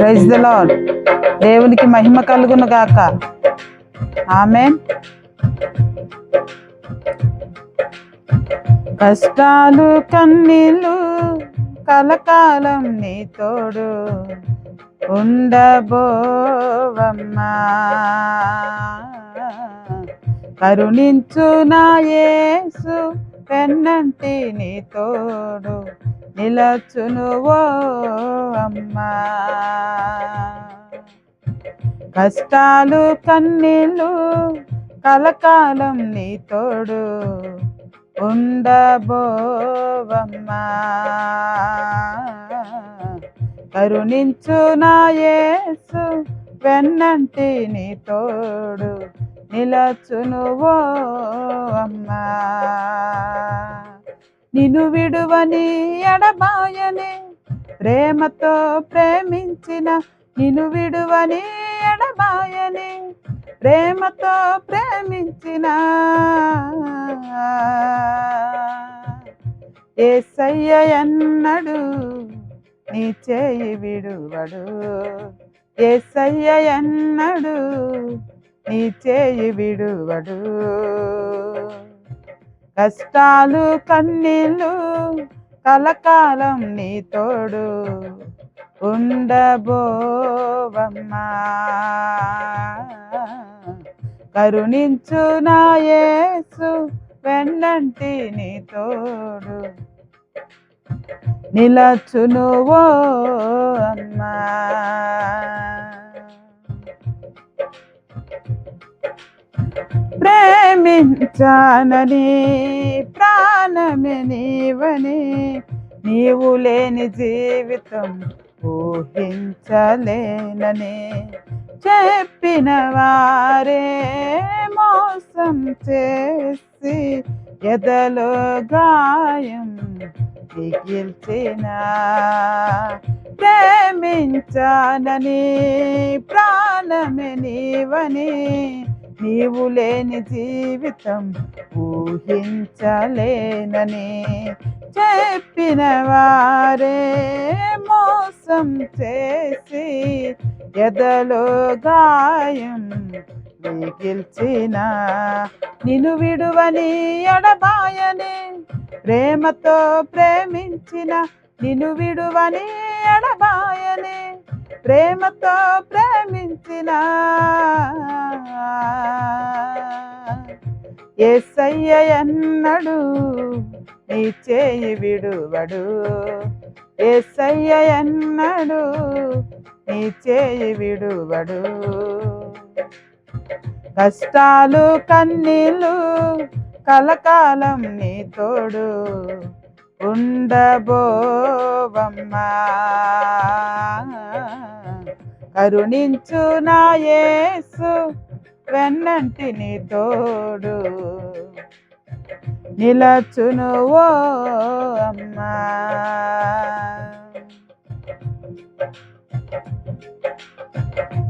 Praise the lord దేవునికి మహిమ కలుగును గాక. ఆమె కష్టాలు కన్నీళ్ళు కలకాలం నీ తోడు ఉండబోవమ్మా. కరుణించు నా యేసు పెన్నంటిని తోడు నిలచును ఓ అమ్మా. కష్టాలు కన్నీళ్ళు కలకాలం నీ తోడు ఉండబోవమ్మా. కరుణించు నా పెన్నంటిని వెన్నంటి నీ తోడు నిలచునువో అమ్మా. నిన్ను విడువని ఎడబాయని ప్రేమతో ప్రేమించిన నిన్ను విడువని ఎడబాయని ప్రేమతో ప్రేమించిన ఏసయ్య ఎన్నడు నీ చేయి విడువడు. ఏసయ్య ఎన్నడు నీ చేయి విడువడు. కష్టాలు కన్నీళ్ళు కలకాలం నీ తోడు ఉండబోవమ్మా. కరుణించు నా యేసు వెన్నంటి నీ తోడు. నిలచును ఓ అమ్మా. ప్రేమించానని ప్రాణమే నీవని నీవు లేని జీవితం ఊహించలేనని చెప్పిన వారే మోసం చేసి ఎదలో గాయం మిగిల్చిన ప్రేమించానని ప్రాణమే నీవని నీవు లేని జీవితం ఊహించలేనని చెప్పిన వారే మోసం చేసి ఎదలో గాయం మిగిల్చిన నిన్ను విడువని ఎడబాయని ప్రేమతో ప్రేమించిన నిన్ను విడువని ఎడబాయని ప్రేమతో ప్రేమించిన ఏసయ్య ఎన్నడు నీ చేయి విడువడు. ఏసయ్య ఎన్నడు నీ చేయి విడువడు. కష్టాలు కన్నీళ్ళు కలకాలం నీ తోడు. ఉండబోవమ్మా. కరుణించు నా యేసు వెన్నంటి నీ తోడు. నిలచును ఓ అమ్మా.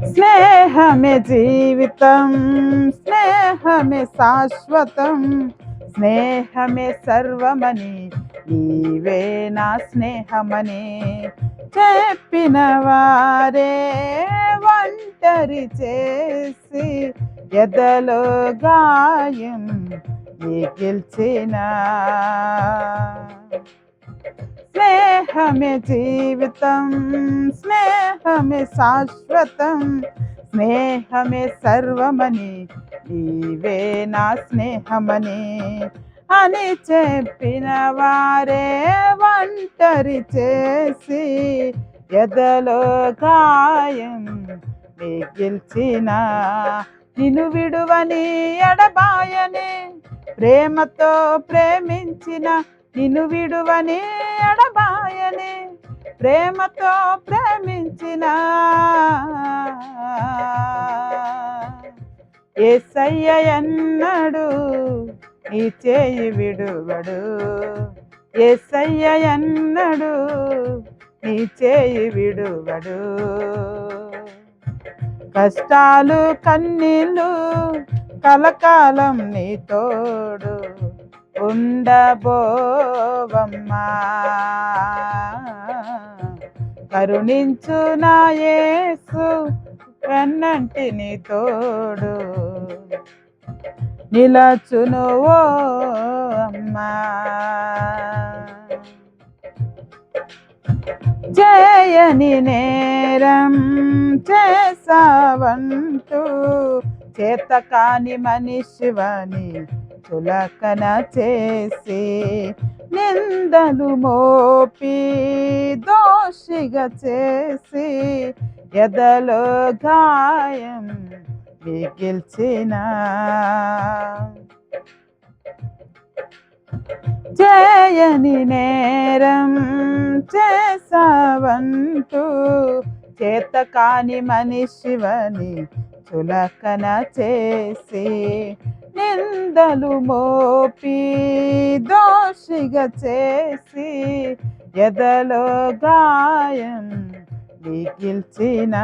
స్నేహమే జీవితం స్నేహమే శాశ్వతం. స్నేహమే సర్వమని నీవే నా స్నేహమని చెప్పిన వారే ఒంటరి చేసి ఎదలో గాయం మిగిల్చిన స్నేహమే జీవితం స్నేహమే శాశ్వతం స్నేహమే సర్వమని నీవే నా స్నేహమని అని చెప్పిన వారే ఒంటరి చేసి ఎదలో గాయం మిగిల్చిన నిన్ను విడువని ఎడబాయని ప్రేమతో ప్రేమించిన నిన్ను విడువని ఎడబాయని ప్రేమతో ప్రేమించిన ఏసయ్య ఎన్నడు నీ చేయి విడువడు. ఏసయ్య ఎన్నడు నీ చేయి విడువడు. కష్టాలు కన్నీళ్ళు కలకాలం నీ తోడు ఉండబోవమ్మా. కరుణించు నా యేసు వెన్నంటి నీ తోడు నిలచును ఓ అమ్మా. జయని నేరం చేసావంటూ చేత కాని మనిషివని చులకన చేసి నిందలు మోపి దోషిగా చేసి ఎదలో గాయం గెలిచేనా? చేయని నేరం చేసావంటూ చేత కాని మనిషివని చులకన చేసి నిందలు మోపి దోషిగా చేసి ఎదలో గాయం మిగిల్చిన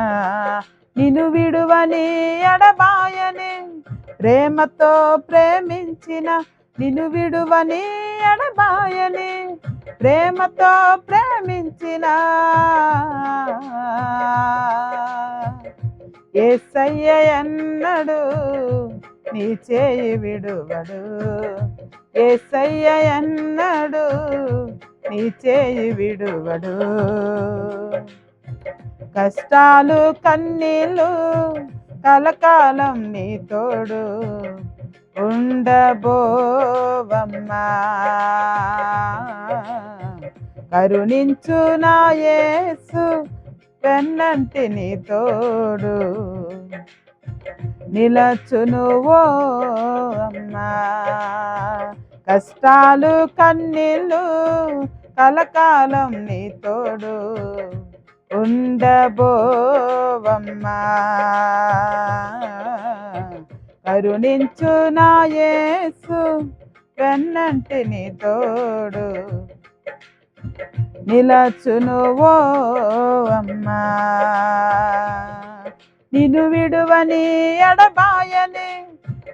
నిన్ను విడువని ఎడబాయని ప్రేమతో ప్రేమించిన నిన్ను విడువని ఎడబాయని ప్రేమతో ప్రేమించిన ఏసయ్య ఎన్నడు నీ చేయి విడువడు. ఏసయ్య ఎన్నడు నీ చేయి విడువడు. కష్టాలు కన్నీళ్ళు కలకాలం నీ తోడు ఉండబోవమ్మా. కరుణించు నా యేసు వెన్నంటి నీ తోడు. నిలచును ఓ అమ్మా. కష్టాలు కన్నీళ్ళు కలకాలం నీ తోడు. ఉండబోవమ్మా. కరుణించు నా యేసు నీ తోడు. నిలచును ఓ అమ్మా. నిను విడువని ఎడబాయని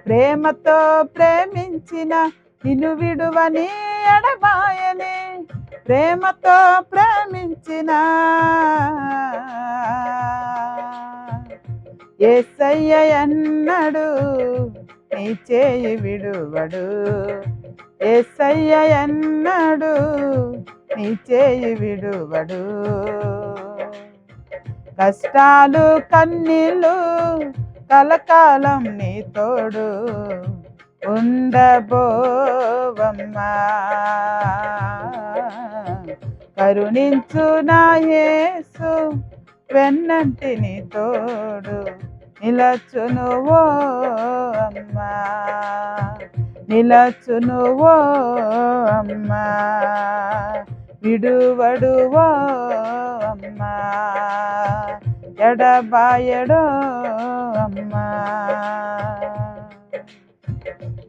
ప్రేమతో ప్రేమించిన నిను విడువని ఎడబాయని ప్రేమతో ప్రేమించిన ఏసయ్య ఎన్నడు నీ చేయి విడువడు. ఏసయ్య ఎన్నడు నీ చేయి విడువడు. కష్టాలు కన్నీళ్ళు కలకాలం నీ తోడు. ఉండబోవమ్మా. కరుణించు నా వెన్నంటిని తోడు నిలచును ఓ అమ్మా. నిలచును ఓ అమ్మా. విడువడు ఓ అమ్మా. ఎడబాయడో అమ్మా.